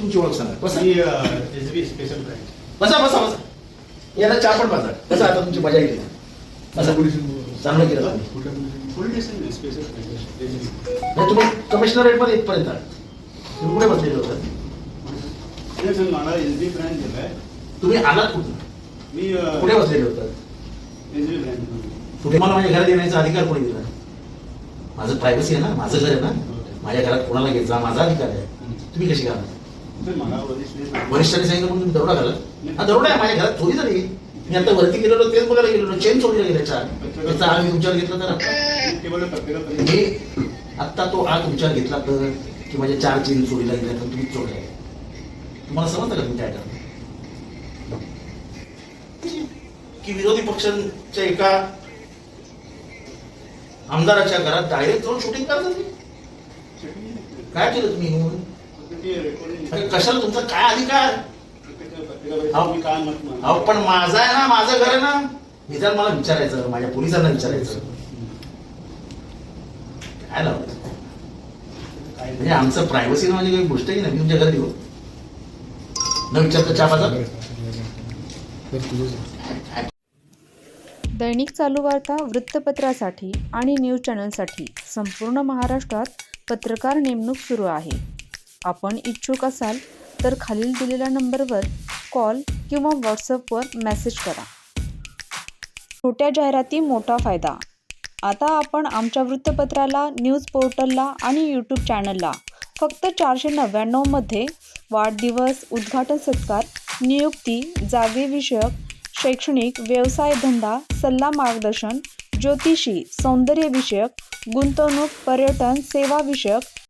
तुमची ओळख सांगा. बसा. मी एस बी स्पेशल ब्रँच बसा बसा बसा. याला चहा पण पाजा बसा आता तुमची मजा येईल बसा. चांगलं केलं तुम्ही. Police station special branch S B नाही, तुम्ही कमिशनरेटमध्ये इथपर्यंत आहात. तुम्ही कुठे बसलेले होतात मला एस बी ब्रँच दिलाय. तुम्ही आलात कुठून? मी कुठे बसलेले होतात एस बी ब्रँच कुठे मला माझ्या घरात येण्याचा अधिकार कोणी दिला? माझं प्रायव्हसी आहे ना माझं घर आहे ना. माझ्या घरात कोणाला घ्यायचा माझा अधिकार आहे. तुम्ही कशी घाला सर मला वरिष्ठ वरिष्ठांनी सांगितलं म्हणून दरोडा घाला हा दरोडा आहे माझ्या घरात चोरी झाली. मी आता वरती गेलेलो तेच बघायला गेलेलो चेन चोरीला गेल्या चार. त्याचा आग उपचार घेतला तर मी आत्ता तो आग उपचार घेतला तर की माझ्या चार चेन चोरीला गेल्या तर तुम्ही चोरी आहे. तुम्हाला समजतं का तुमच्या आयटम की विरोधी पक्षांच्या एका आमदाराच्या घरात डायरेक्ट जाऊन शूटिंग करतात काय केलं तुम्ही येऊन? कशाला तुमचा काय अधिकार? काय. अहो पण माझा आहे ना माझं घर आहे ना. निदान मला विचारायचं माझ्या पोलिसांना विचारायचं. काय लावलं? काय म्हणजे आमचं प्रायव्हसी म्हणजे काही गोष्टही नाही मी तुमच्या घरी येऊ. न विचारता चहा पाजा. दैनिक चालू वार्ता वृत्तपत्रासाठी आणि न्यूज चॅनलसाठी संपूर्ण महाराष्ट्रात पत्रकार नेमणूक सुरू आहे. आपण इच्छुक असाल तर खालील दिलेल्या नंबरवर कॉल किंवा व्हॉट्सअपवर मेसेज करा. छोट्या जाहिराती मोठा फायदा. आता आपण आमच्या वृत्तपत्राला न्यूज पोर्टलला आणि यूट्यूब चॅनलला फक्त चारशे नव्याण्णवमध्ये वाढदिवस उद्घाटन सत्कार नियुक्ती जागेविषयक शैक्षणिक व्यवसाय धंदा सल्ला मार्गदर्शन ज्योतिषी सौंदर्यविषयक गुंतवणूक पर्यटन सेवाविषयक